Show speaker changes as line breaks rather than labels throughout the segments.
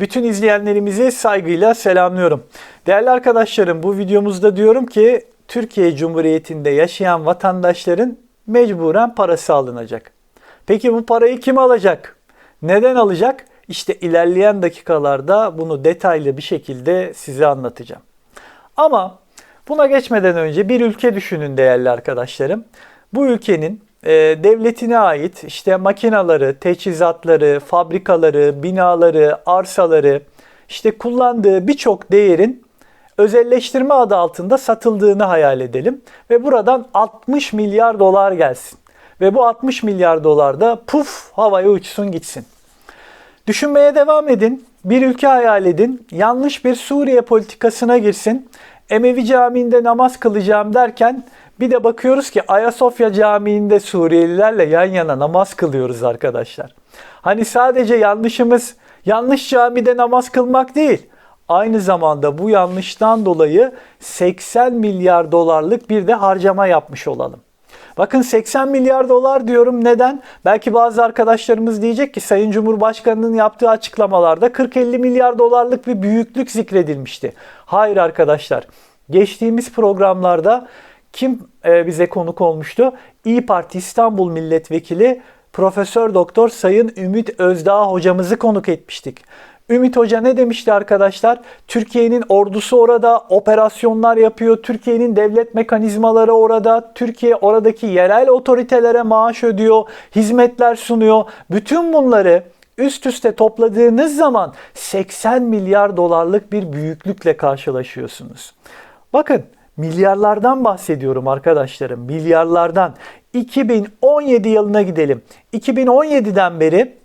Bütün izleyenlerimizi saygıyla selamlıyorum. Değerli arkadaşlarım bu videomuzda diyorum ki Türkiye Cumhuriyeti'nde yaşayan vatandaşların mecburen parası alınacak. Peki bu parayı kim alacak? Neden alacak? İşte ilerleyen dakikalarda bunu detaylı bir şekilde size anlatacağım. Ama buna geçmeden önce bir ülke düşünün değerli arkadaşlarım. Bu ülkenin e, devletine ait işte makinaları, teçhizatları, fabrikaları, binaları, arsaları, işte kullandığı birçok değerin özelleştirme adı altında satıldığını hayal edelim ve buradan 60 milyar dolar gelsin. Ve bu 60 milyar dolar da puf havaya uçsun gitsin. Düşünmeye devam edin. Bir ülke hayal edin. Yanlış bir Suriye politikasına girsin. Emevi Camii'nde namaz kılacağım derken bir de bakıyoruz ki Ayasofya Camii'nde Suriyelilerle yan yana namaz kılıyoruz arkadaşlar. Hani sadece yanlışımız yanlış camide namaz kılmak değil. Aynı zamanda bu yanlıştan dolayı 80 milyar dolarlık bir de harcama yapmış olalım. Bakın 80 milyar dolar diyorum neden? Belki bazı arkadaşlarımız diyecek ki Sayın Cumhurbaşkanı'nın yaptığı açıklamalarda 40-50 milyar dolarlık bir büyüklük zikredilmişti. Hayır arkadaşlar. Geçtiğimiz programlarda kim e, bize konuk olmuştu? İyi Parti İstanbul Milletvekili Profesör Doktor Sayın Ümit Özdağ hocamızı konuk etmiştik. Ümit Hoca ne demişti arkadaşlar? Türkiye'nin ordusu orada, operasyonlar yapıyor. Türkiye'nin devlet mekanizmaları orada. Türkiye oradaki yerel otoritelere maaş ödüyor, hizmetler sunuyor. Bütün bunları üst üste topladığınız zaman 80 milyar dolarlık bir büyüklükle karşılaşıyorsunuz. Bakın milyarlardan bahsediyorum arkadaşlarım. Milyarlardan. 2017 yılına gidelim. 2017'den beri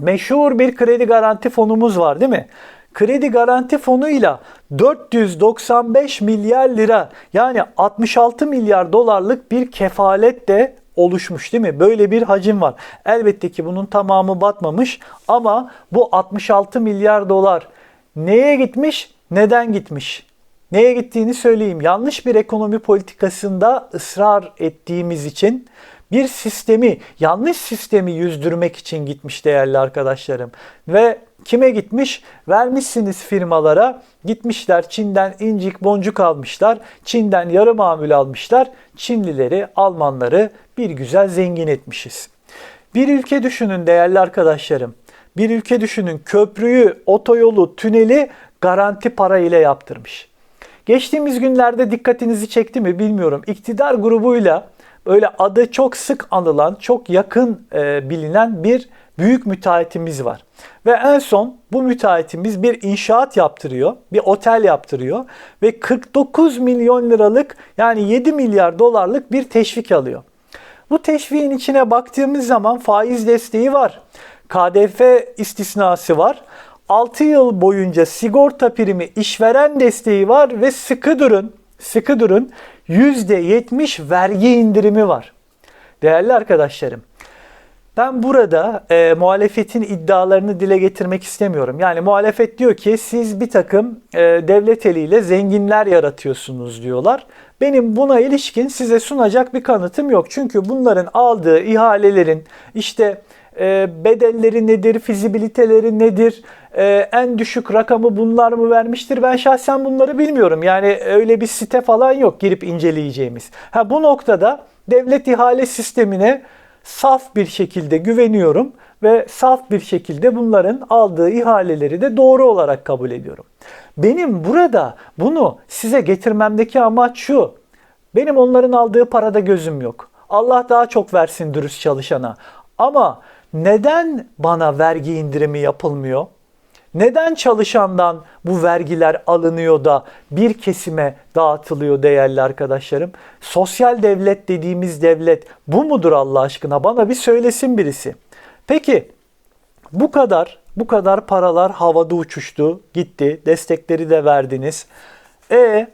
meşhur bir kredi garanti fonumuz var değil mi? Kredi garanti fonuyla 495 milyar lira yani 66 milyar dolarlık bir kefalet de oluşmuş değil mi? Böyle bir hacim var. Elbette ki bunun tamamı batmamış ama bu 66 milyar dolar neye gitmiş? Neden gitmiş? Neye gittiğini söyleyeyim. Yanlış bir ekonomi politikasında ısrar ettiğimiz için bir sistemi, yanlış sistemi yüzdürmek için gitmiş değerli arkadaşlarım. Ve kime gitmiş? Vermişsiniz firmalara. Gitmişler Çin'den incik boncuk almışlar. Çin'den yarı mamül almışlar. Çinlileri, Almanları bir güzel zengin etmişiz. Bir ülke düşünün değerli arkadaşlarım. Bir ülke düşünün köprüyü, otoyolu, tüneli garanti para ile yaptırmış. Geçtiğimiz günlerde dikkatinizi çekti mi bilmiyorum. İktidar grubuyla öyle adı çok sık anılan, çok yakın e, bilinen bir büyük müteahhitimiz var. Ve en son bu müteahhitimiz bir inşaat yaptırıyor, bir otel yaptırıyor ve 49 milyon liralık yani 7 milyar dolarlık bir teşvik alıyor. Bu teşviğin içine baktığımız zaman faiz desteği var. KDF istisnası var. 6 yıl boyunca sigorta primi işveren desteği var ve sıkı durun, sıkı durun %70 vergi indirimi var. Değerli arkadaşlarım, ben burada e, muhalefetin iddialarını dile getirmek istemiyorum. Yani muhalefet diyor ki siz bir takım e, devlet eliyle zenginler yaratıyorsunuz diyorlar. Benim buna ilişkin size sunacak bir kanıtım yok. Çünkü bunların aldığı ihalelerin işte e, bedelleri nedir, fizibiliteleri nedir, e, en düşük rakamı bunlar mı vermiştir? Ben şahsen bunları bilmiyorum. Yani öyle bir site falan yok girip inceleyeceğimiz. Ha bu noktada devlet ihale sistemine saf bir şekilde güveniyorum ve saf bir şekilde bunların aldığı ihaleleri de doğru olarak kabul ediyorum. Benim burada bunu size getirmemdeki amaç şu. Benim onların aldığı parada gözüm yok. Allah daha çok versin dürüst çalışana. Ama neden bana vergi indirimi yapılmıyor? Neden çalışandan bu vergiler alınıyor da bir kesime dağıtılıyor değerli arkadaşlarım? Sosyal devlet dediğimiz devlet bu mudur Allah aşkına? Bana bir söylesin birisi. Peki bu kadar bu kadar paralar havada uçuştu, gitti. Destekleri de verdiniz. E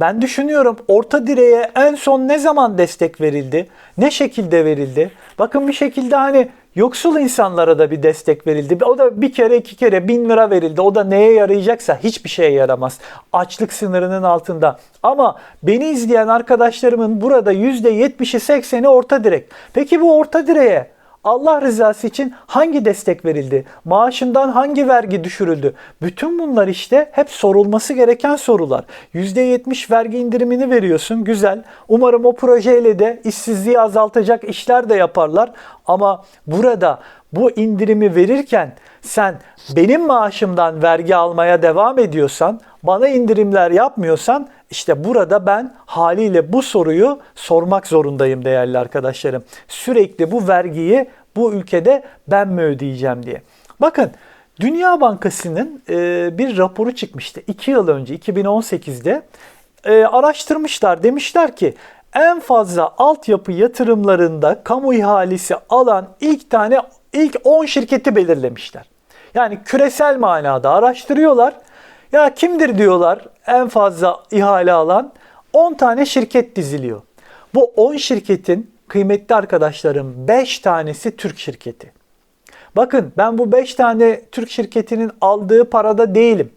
ben düşünüyorum orta direğe en son ne zaman destek verildi? Ne şekilde verildi? Bakın bir şekilde hani Yoksul insanlara da bir destek verildi. O da bir kere iki kere bin lira verildi. O da neye yarayacaksa hiçbir şeye yaramaz. Açlık sınırının altında. Ama beni izleyen arkadaşlarımın burada %70'i 80'i orta direk. Peki bu orta direğe Allah rızası için hangi destek verildi? Maaşından hangi vergi düşürüldü? Bütün bunlar işte hep sorulması gereken sorular. %70 vergi indirimini veriyorsun. Güzel. Umarım o projeyle de işsizliği azaltacak işler de yaparlar. Ama burada bu indirimi verirken sen benim maaşımdan vergi almaya devam ediyorsan, bana indirimler yapmıyorsan işte burada ben haliyle bu soruyu sormak zorundayım değerli arkadaşlarım. Sürekli bu vergiyi bu ülkede ben mi ödeyeceğim diye. Bakın Dünya Bankası'nın e, bir raporu çıkmıştı 2 yıl önce 2018'de e, araştırmışlar demişler ki en fazla altyapı yatırımlarında kamu ihalesi alan ilk tane ilk 10 şirketi belirlemişler. Yani küresel manada araştırıyorlar. Ya kimdir diyorlar en fazla ihale alan 10 tane şirket diziliyor. Bu 10 şirketin kıymetli arkadaşlarım 5 tanesi Türk şirketi. Bakın ben bu 5 tane Türk şirketinin aldığı parada değilim.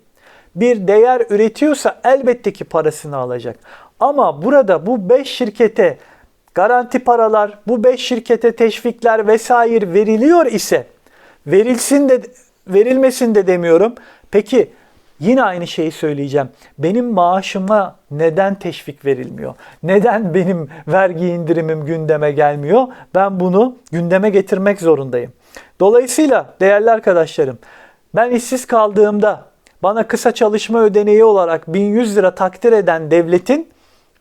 Bir değer üretiyorsa elbette ki parasını alacak. Ama burada bu 5 şirkete garanti paralar, bu 5 şirkete teşvikler vesaire veriliyor ise verilsin de verilmesin de demiyorum. Peki yine aynı şeyi söyleyeceğim. Benim maaşıma neden teşvik verilmiyor? Neden benim vergi indirimim gündeme gelmiyor? Ben bunu gündeme getirmek zorundayım. Dolayısıyla değerli arkadaşlarım ben işsiz kaldığımda bana kısa çalışma ödeneği olarak 1100 lira takdir eden devletin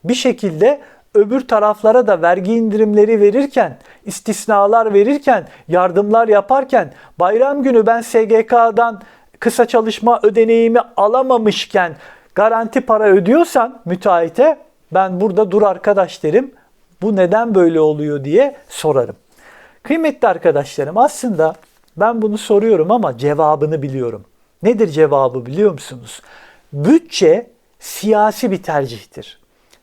bir şekilde öbür taraflara da vergi indirimleri verirken, istisnalar verirken, yardımlar yaparken bayram günü ben SGK'dan kısa çalışma ödeneğimi alamamışken garanti para ödüyorsan müteahhite ben burada dur arkadaş derim. Bu neden böyle oluyor diye sorarım. Kıymetli arkadaşlarım aslında ben bunu soruyorum ama cevabını biliyorum. Nedir cevabı biliyor musunuz? Bütçe siyasi bir tercihtir.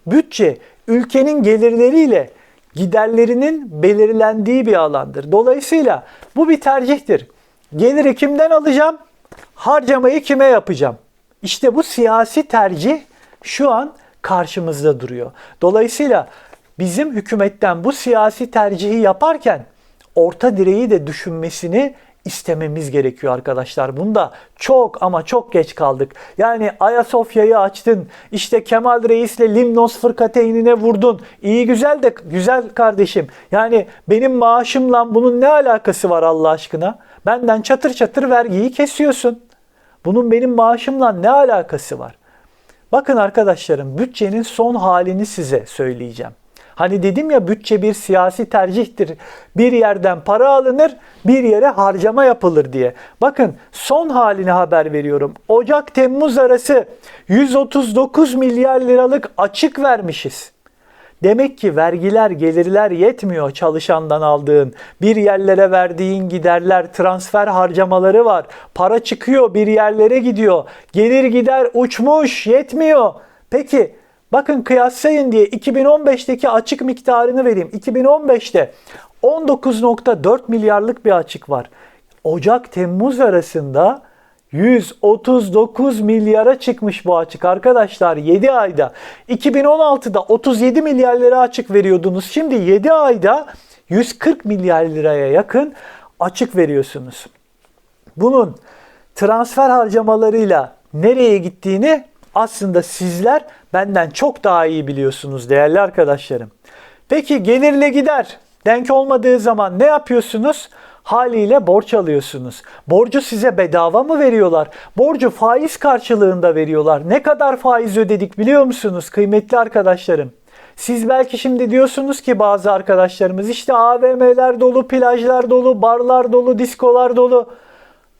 Bütçe ülkenin gelirleriyle giderlerinin belirlendiği bir alandır. Dolayısıyla bu bir tercihtir. Geliri kimden alacağım? Harcamayı kime yapacağım? İşte bu siyasi tercih şu an karşımızda duruyor. Dolayısıyla bizim hükümetten bu siyasi tercihi yaparken orta direği de düşünmesini istememiz gerekiyor arkadaşlar. Bunda çok ama çok geç kaldık. Yani Ayasofya'yı açtın. İşte Kemal Reis'le Limnos fırkateynine vurdun. İyi güzel de güzel kardeşim. Yani benim maaşımla bunun ne alakası var Allah aşkına? Benden çatır çatır vergiyi kesiyorsun. Bunun benim maaşımla ne alakası var? Bakın arkadaşlarım bütçenin son halini size söyleyeceğim. Hani dedim ya bütçe bir siyasi tercihtir. Bir yerden para alınır, bir yere harcama yapılır diye. Bakın son halini haber veriyorum. Ocak-Temmuz arası 139 milyar liralık açık vermişiz. Demek ki vergiler, gelirler yetmiyor çalışandan aldığın. Bir yerlere verdiğin giderler, transfer harcamaları var. Para çıkıyor, bir yerlere gidiyor. Gelir gider uçmuş, yetmiyor. Peki Bakın kıyaslayın diye 2015'teki açık miktarını vereyim. 2015'te 19.4 milyarlık bir açık var. Ocak-Temmuz arasında 139 milyara çıkmış bu açık arkadaşlar 7 ayda. 2016'da 37 milyar lira açık veriyordunuz. Şimdi 7 ayda 140 milyar liraya yakın açık veriyorsunuz. Bunun transfer harcamalarıyla nereye gittiğini aslında sizler benden çok daha iyi biliyorsunuz değerli arkadaşlarım. Peki gelirle gider denk olmadığı zaman ne yapıyorsunuz? Haliyle borç alıyorsunuz. Borcu size bedava mı veriyorlar? Borcu faiz karşılığında veriyorlar. Ne kadar faiz ödedik biliyor musunuz kıymetli arkadaşlarım? Siz belki şimdi diyorsunuz ki bazı arkadaşlarımız işte AVM'ler dolu, plajlar dolu, barlar dolu, diskolar dolu.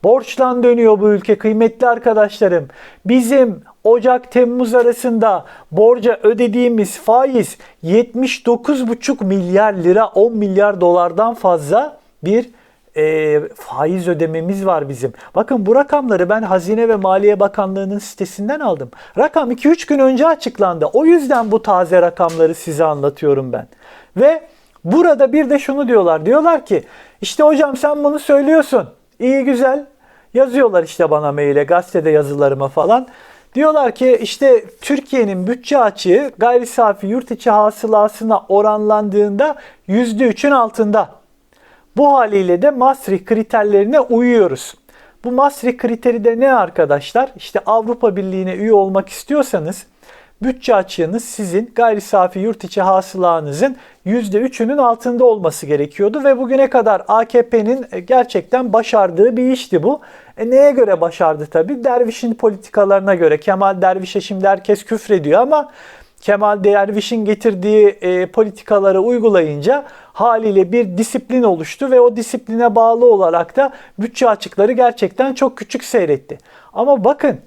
Borçlan dönüyor bu ülke kıymetli arkadaşlarım. Bizim Ocak-Temmuz arasında borca ödediğimiz faiz 79,5 milyar lira 10 milyar dolardan fazla bir e, faiz ödememiz var bizim. Bakın bu rakamları ben Hazine ve Maliye Bakanlığı'nın sitesinden aldım. Rakam 2-3 gün önce açıklandı. O yüzden bu taze rakamları size anlatıyorum ben. Ve burada bir de şunu diyorlar. Diyorlar ki işte hocam sen bunu söylüyorsun. İyi güzel yazıyorlar işte bana maile, gazetede yazılarıma falan. Diyorlar ki işte Türkiye'nin bütçe açığı gayri safi yurt içi hasılasına oranlandığında %3'ün altında. Bu haliyle de Maastricht kriterlerine uyuyoruz. Bu Maastricht kriteri de ne arkadaşlar? İşte Avrupa Birliği'ne üye olmak istiyorsanız bütçe açığınız sizin gayri safi yurt içi hasılanızın %3'ünün altında olması gerekiyordu ve bugüne kadar AKP'nin gerçekten başardığı bir işti bu. E neye göre başardı tabi? Derviş'in politikalarına göre. Kemal Derviş'e şimdi herkes küfrediyor ama Kemal Derviş'in getirdiği e, politikaları uygulayınca haliyle bir disiplin oluştu ve o disipline bağlı olarak da bütçe açıkları gerçekten çok küçük seyretti. Ama bakın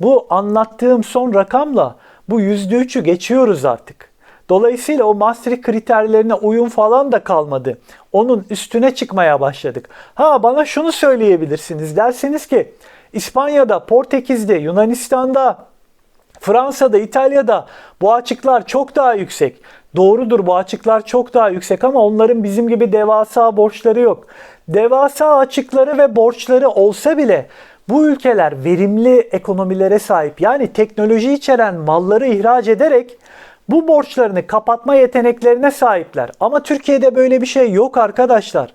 bu anlattığım son rakamla bu %3'ü geçiyoruz artık. Dolayısıyla o Maastricht kriterlerine uyum falan da kalmadı. Onun üstüne çıkmaya başladık. Ha bana şunu söyleyebilirsiniz. Dersiniz ki İspanya'da, Portekiz'de, Yunanistan'da, Fransa'da, İtalya'da bu açıklar çok daha yüksek. Doğrudur bu açıklar çok daha yüksek ama onların bizim gibi devasa borçları yok. Devasa açıkları ve borçları olsa bile bu ülkeler verimli ekonomilere sahip yani teknoloji içeren malları ihraç ederek bu borçlarını kapatma yeteneklerine sahipler. Ama Türkiye'de böyle bir şey yok arkadaşlar.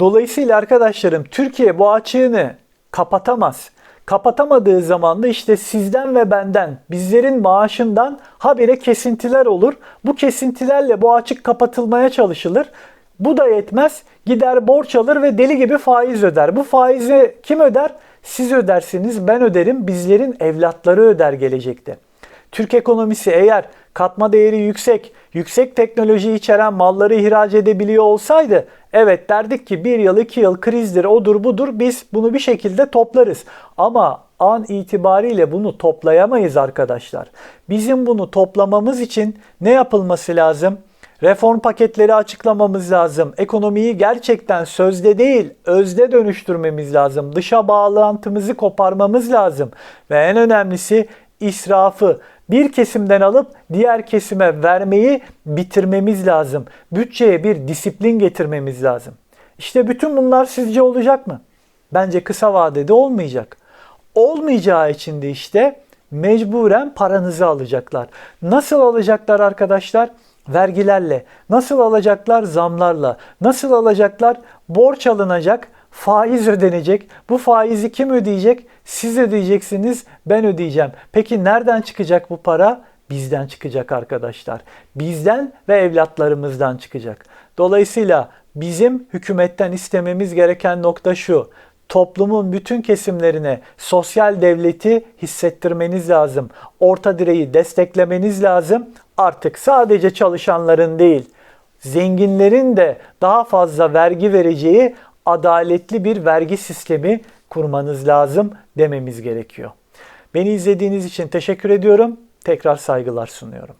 Dolayısıyla arkadaşlarım Türkiye bu açığını kapatamaz. Kapatamadığı zaman da işte sizden ve benden, bizlerin maaşından habire kesintiler olur. Bu kesintilerle bu açık kapatılmaya çalışılır. Bu da yetmez. Gider borç alır ve deli gibi faiz öder. Bu faizi kim öder? Siz ödersiniz, ben öderim, bizlerin evlatları öder gelecekte. Türk ekonomisi eğer katma değeri yüksek, yüksek teknoloji içeren malları ihraç edebiliyor olsaydı evet derdik ki bir yıl iki yıl krizdir odur budur biz bunu bir şekilde toplarız. Ama an itibariyle bunu toplayamayız arkadaşlar. Bizim bunu toplamamız için ne yapılması lazım? Reform paketleri açıklamamız lazım. Ekonomiyi gerçekten sözde değil, özde dönüştürmemiz lazım. Dışa bağlantımızı koparmamız lazım. Ve en önemlisi israfı bir kesimden alıp diğer kesime vermeyi bitirmemiz lazım. Bütçeye bir disiplin getirmemiz lazım. İşte bütün bunlar sizce olacak mı? Bence kısa vadede olmayacak. Olmayacağı için de işte mecburen paranızı alacaklar. Nasıl alacaklar arkadaşlar? Vergilerle. Nasıl alacaklar? Zamlarla. Nasıl alacaklar? Borç alınacak, faiz ödenecek. Bu faizi kim ödeyecek? Siz ödeyeceksiniz, ben ödeyeceğim. Peki nereden çıkacak bu para? Bizden çıkacak arkadaşlar. Bizden ve evlatlarımızdan çıkacak. Dolayısıyla bizim hükümetten istememiz gereken nokta şu toplumun bütün kesimlerine sosyal devleti hissettirmeniz lazım. Orta direği desteklemeniz lazım. Artık sadece çalışanların değil, zenginlerin de daha fazla vergi vereceği adaletli bir vergi sistemi kurmanız lazım dememiz gerekiyor. Beni izlediğiniz için teşekkür ediyorum. Tekrar saygılar sunuyorum.